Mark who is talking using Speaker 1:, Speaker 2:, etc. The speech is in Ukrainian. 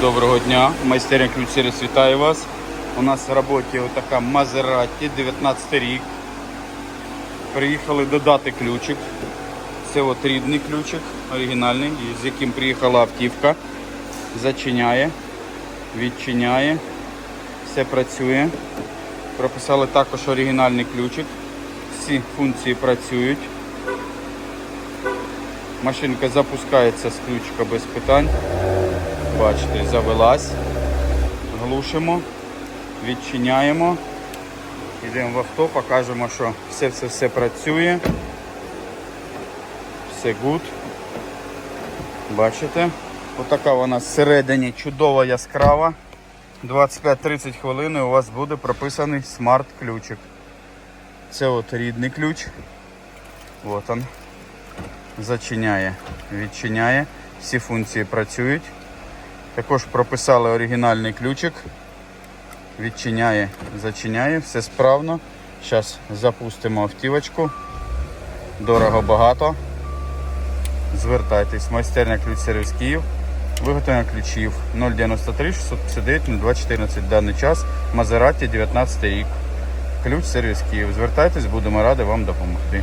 Speaker 1: Доброго дня, майстерня ключ сервіс вітає вас. У нас в роботі отака Мазераті, 19 рік. Приїхали додати ключик. Це от рідний ключик, оригінальний, з яким приїхала автівка. Зачиняє, відчиняє, все працює. Прописали також оригінальний ключик. Всі функції працюють. Машинка запускається з ключика без питань. Бачите, завелась. Глушимо, відчиняємо. Йдемо в авто, покажемо, що все-все-все працює. Все гуд. Бачите? Отака вона зсередині чудова яскрава. 25-30 хвилин у вас буде прописаний смарт-ключик. Це от рідний ключ. От он. Зачиняє, відчиняє. Всі функції працюють. Також прописали оригінальний ключик. Відчиняє, зачиняє, все справно. Зараз запустимо автівочку. Дорого багато. Звертайтесь, майстерня ключ сервіс Київ. Виготовлення ключів 093 659 0214. В даний час Мазераті 19 рік. Ключ сервіс Київ. Звертайтесь, будемо раді вам допомогти.